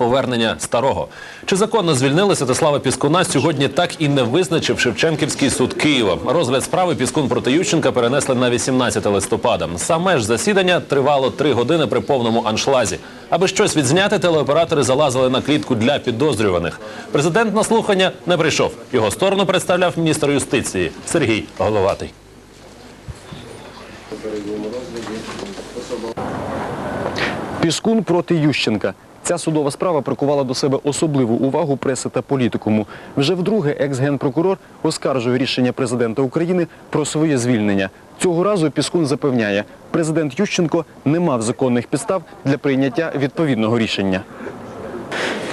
повернення старого. Чи законно звільнили Святослава Піскуна сьогодні так і не визначив Шевченківський суд Києва. Розгляд справи Піскун проти Ющенка перенесли на 18 листопада. Саме ж засідання тривало три години при повному аншлазі. Аби щось відзняти, телеоператори залазили на клітку для підозрюваних. Президент на слухання не прийшов. Його сторону представляв міністр юстиції Сергій Головатий. Піскун проти Ющенка. Ця судова справа прикувала до себе особливу увагу преси та політикуму. Вже вдруге екс-генпрокурор оскаржує рішення президента України про своє звільнення. Цього разу Піскун запевняє, президент Ющенко не мав законних підстав для прийняття відповідного рішення.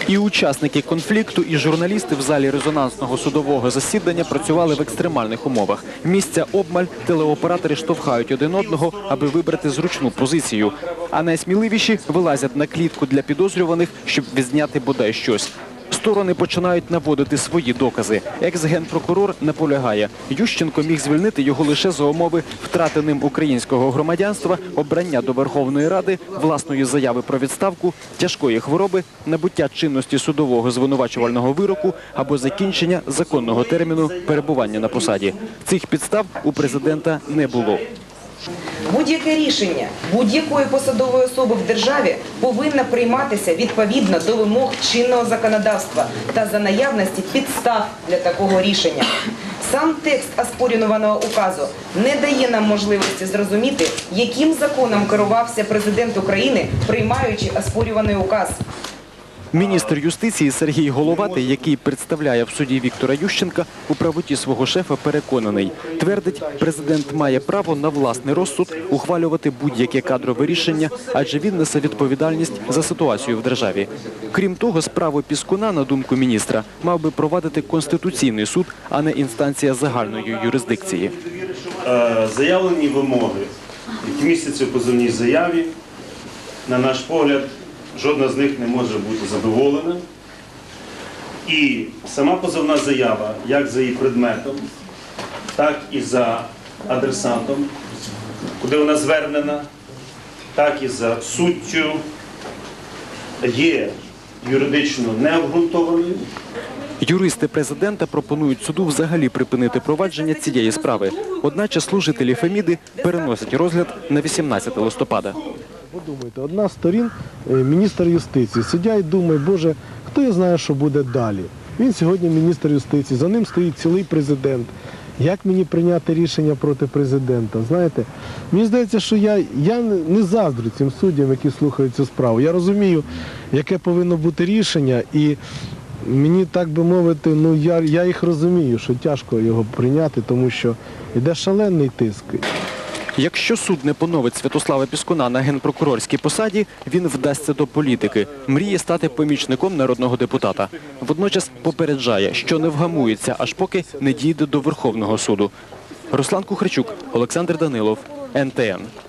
І учасники конфлікту, і журналісти в залі резонансного судового засідання працювали в екстремальних умовах. Місця обмаль телеоператори штовхають один одного, аби вибрати зручну позицію. А найсміливіші вилазять на клітку для підозрюваних, щоб відзняти бодай щось. Сторони починають наводити свої докази. Екс-генпрокурор наполягає, Ющенко міг звільнити його лише за умови втрати ним українського громадянства, обрання до Верховної Ради, власної заяви про відставку, тяжкої хвороби, набуття чинності судового звинувачувального вироку або закінчення законного терміну перебування на посаді. Цих підстав у президента не було. Будь-яке рішення будь-якої посадової особи в державі повинно прийматися відповідно до вимог чинного законодавства та за наявності підстав для такого рішення. Сам текст оспорюваного указу не дає нам можливості зрозуміти, яким законом керувався президент України, приймаючи оспорюваний указ. Міністр юстиції Сергій Головатий, який представляє в суді Віктора Ющенка, у правоті свого шефа переконаний. Твердить, президент має право на власний розсуд ухвалювати будь-яке кадрове рішення, адже він несе відповідальність за ситуацію в державі. Крім того, справу Піскуна, на думку міністра, мав би провадити Конституційний суд, а не інстанція загальної юрисдикції. Е, заявлені вимоги, які містяться в позовній заяві, на наш погляд, жодна з них не може бути задоволена. І сама позовна заява, як за її предметом, так і за адресантом, куди вона звернена, так і за суттю, є юридично необґрунтованою. Юристи президента пропонують суду взагалі припинити провадження цієї справи. Одначе служителі Феміди переносять розгляд на 18 листопада. Подумайте, одна з сторін е, міністр юстиції. Суддя і думає, боже, хто я знає, що буде далі. Він сьогодні міністр юстиції, за ним стоїть цілий президент. Як мені прийняти рішення проти президента? Знаєте, мені здається, що я, я не заздрю цим суддям, які слухають цю справу. Я розумію, яке повинно бути рішення, і мені так би мовити, ну я, я їх розумію, що тяжко його прийняти, тому що йде шалений тиск. Якщо суд не поновить Святослава Піскуна на генпрокурорській посаді, він вдасться до політики. Мріє стати помічником народного депутата. Водночас попереджає, що не вгамується, аж поки не дійде до Верховного суду. Руслан Кухарчук, Олександр Данилов, НТН.